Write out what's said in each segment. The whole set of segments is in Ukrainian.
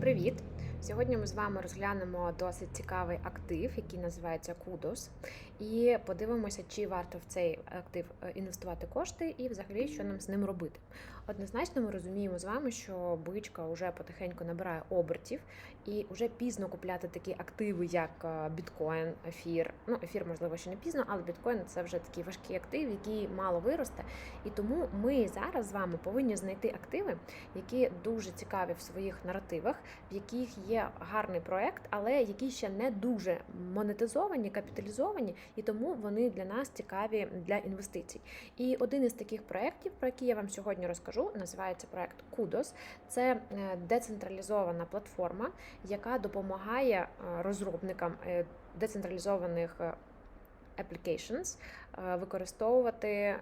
Привіт! Сьогодні ми з вами розглянемо досить цікавий актив, який називається Кудос, і подивимося, чи варто в цей актив е, інвестувати кошти і взагалі що нам з ним робити. Однозначно, ми розуміємо з вами, що бичка вже потихеньку набирає обертів, і вже пізно купляти такі активи, як е, біткоін, ефір. Ну, ефір, можливо, ще не пізно, але біткоін це вже такий важкий актив, який мало виросте. І тому ми зараз з вами повинні знайти активи, які дуже цікаві в своїх наративах, в яких є гарний проект, але які ще не дуже монетизовані, капіталізовані, і тому вони для нас цікаві для інвестицій. І один із таких проєктів, про який я вам сьогодні розкажу, називається проект Kudos. Це е, децентралізована платформа, яка допомагає е, розробникам е, децентралізованих. Applications використовувати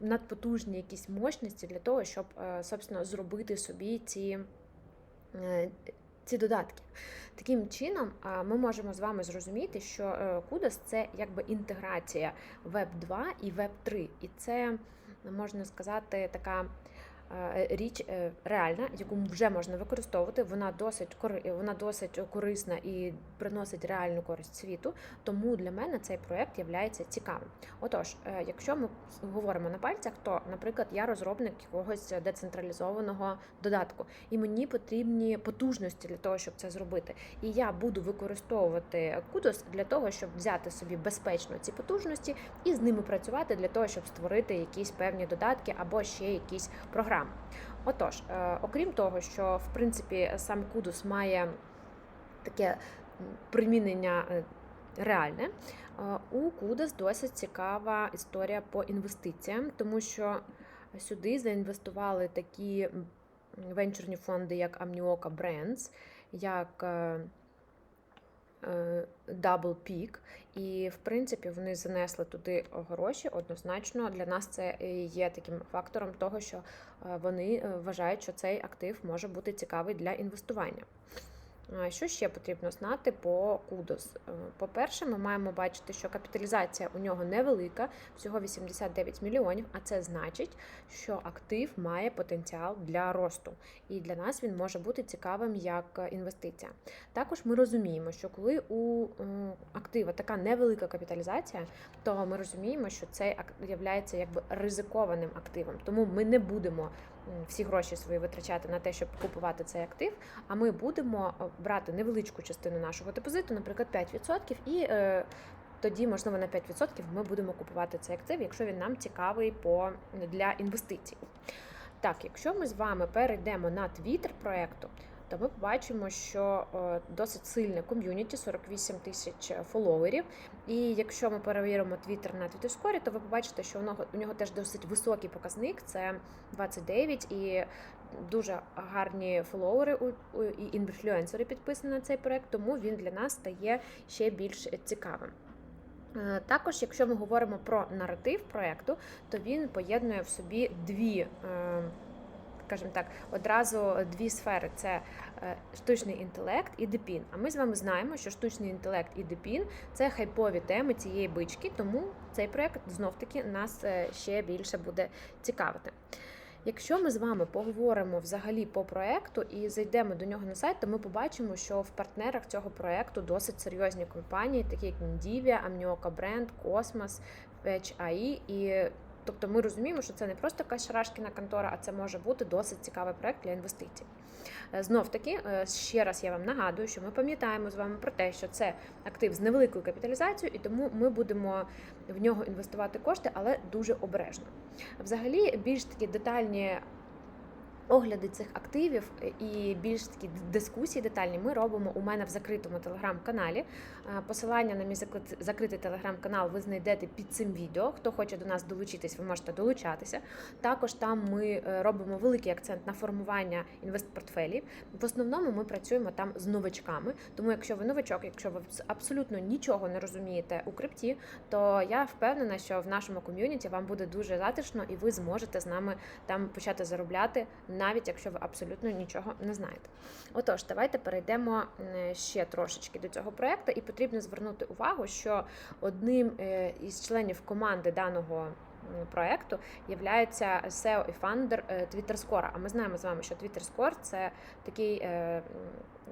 надпотужні якісь мощності для того, щоб собственно зробити собі ці ці додатки. Таким чином, ми можемо з вами зрозуміти, що Kudos – це якби інтеграція Web 2 і Web 3. І це можна сказати така. Річ е, реальна, яку вже можна використовувати. Вона досить вона досить корисна і приносить реальну користь світу. Тому для мене цей проект є цікавим. Отож, е, якщо ми говоримо на пальцях, то, наприклад, я розробник якогось децентралізованого додатку, і мені потрібні потужності для того, щоб це зробити. І я буду використовувати Kudos для того, щоб взяти собі безпечно ці потужності і з ними працювати для того, щоб створити якісь певні додатки або ще якісь програми програм. Отож, е, окрім того, що в принципі сам Кудус має таке примінення е, реальне, е, у Кудус досить цікава історія по інвестиціям, тому що сюди заінвестували такі венчурні фонди, як Amnioca Brands, як Double Peak, і в принципі вони занесли туди гроші. Однозначно для нас це є таким фактором того, що е, вони е, вважають, що цей актив може бути цікавий для інвестування. Що ще потрібно знати по Кудос? Е, по-перше, ми маємо бачити, що капіталізація у нього невелика, всього 89 мільйонів, а це значить, що актив має потенціал для росту, і для нас він може бути цікавим як інвестиція. Також ми розуміємо, що коли у актива така невелика капіталізація, то ми розуміємо, що цей є якби ризикованим активом, тому ми не будемо всі гроші свої витрачати на те, щоб купувати цей актив. А ми будемо е, брати невеличку частину нашого депозиту, наприклад, 5%, і е, тоді, можливо, на 5% ми будемо купувати цей актив, якщо він нам цікавий по для інвестицій. Так, якщо ми з вами перейдемо на твіттер проекту то ми побачимо, що е, досить сильне ком'юніті, 48 тисяч фоловерів. І якщо ми перевіримо Твіттер на Твіттерскорі, то ви побачите, що у нього теж досить високий показник це 29 і дуже гарні фоловери і інфлюенсери підписані на цей проект, тому він для нас стає ще більш цікавим. Е, також, якщо ми говоримо про наратив проекту, то він поєднує в собі дві. Скажімо так, одразу дві сфери: це е, штучний інтелект і депін. А ми з вами знаємо, що штучний інтелект і депін це хайпові теми цієї бички, тому цей проект знов-таки нас е, ще більше буде цікавити. Якщо ми з вами поговоримо взагалі по проекту і зайдемо до нього на сайт, то ми побачимо, що в партнерах цього проекту досить серйозні компанії, такі як Nvidia, Amnioca Brand, Cosmos, Fetch і Тобто ми розуміємо, що це не просто якась шарашкіна контора, а це може бути досить цікавий проект для інвестицій. Е, Знов таки, е, ще раз я вам нагадую, що ми пам'ятаємо з вами про те, що це актив з невеликою капіталізацією, і тому ми будемо в нього інвестувати кошти, але дуже обережно. Взагалі, більш такі детальні Огляди цих активів е, і більш такі дискусії детальні ми робимо у мене в закритому телеграм-каналі. Е, посилання на мій закритий телеграм-канал ви знайдете під цим відео. Хто хоче до нас долучитись, ви можете долучатися. Також там ми е, робимо великий акцент на формування інвестпортфелів. В основному ми працюємо там з новачками. Тому, якщо ви новачок, якщо ви абсолютно нічого не розумієте у крипті, то я впевнена, що в нашому ком'юніті вам буде дуже затишно і ви зможете з нами там почати заробляти навіть якщо ви абсолютно нічого не знаєте. Отож, давайте перейдемо ще трошечки до цього проекту, і потрібно звернути увагу, що одним е, із членів команди даного проекту є SEO і фаундер е, Twitter. А ми знаємо з вами, що Twitter Score – це такий е,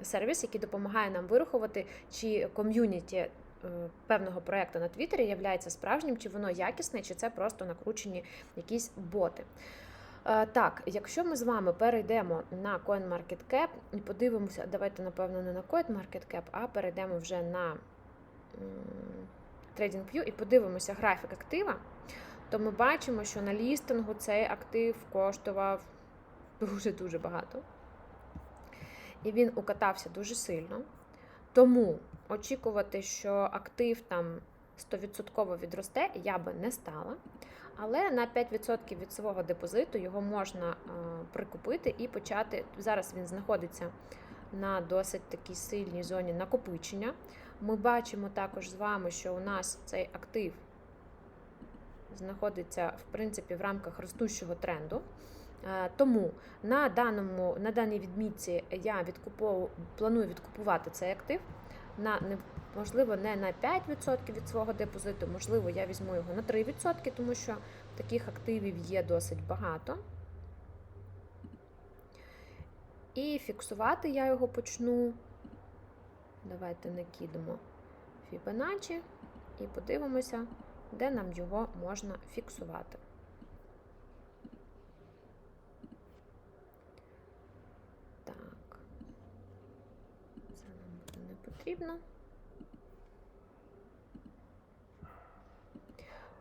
сервіс, який допомагає нам вирахувати, чи ком'юніті певного проекту на Твіттері є справжнім, чи воно якісне, чи це просто накручені якісь боти. Е, Так, якщо ми з вами перейдемо на CoinMarketCap і подивимося, давайте, напевно, не на CoinMarketCap, а перейдемо вже на TradingView і подивимося графік актива, то ми бачимо, що на лістингу цей актив коштував дуже-дуже багато. І він укатався дуже сильно. Тому очікувати, що актив там 100% відросте, я би не стала. Але на 5% від свого депозиту його можна е, прикупити і почати. Зараз він знаходиться на досить такій сильній зоні накопичення. Ми бачимо також з вами, що у нас цей актив знаходиться в принципі в рамках ростущого тренду. Е, Тому на даному на даній відмітці я відкупову, планую відкупувати цей актив на можливо не на 5% від свого депозиту, можливо, я візьму його на 3%, тому що таких активів є досить багато. І фіксувати я його почну. Давайте накидемо Fibonacci і подивимося, де нам його можна фіксувати. Так, це нам буде не потрібно.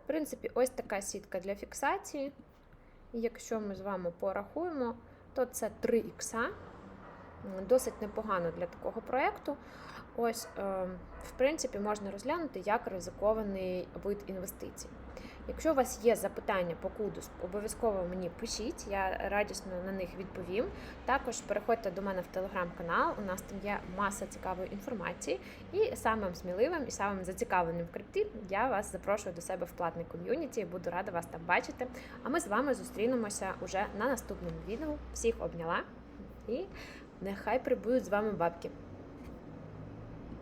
В принципі, ось така сітка для фіксації. Якщо ми з вами порахуємо, то це 3 ікса. Досить непогано для такого проєкту. Ось, е, в принципі, можна розглянути як ризикований вид інвестицій. Якщо у вас є запитання по кудус, обов'язково мені пишіть, я радісно на них відповім. Також переходьте до мене в телеграм-канал, у нас там є маса цікавої інформації. І самим сміливим і самим зацікавленим в крипті я вас запрошую до себе в платний ком'юніті. Буду рада вас там бачити. А ми з вами зустрінемося уже на наступному відео. Всіх обняла і нехай прибудуть з вами бабки.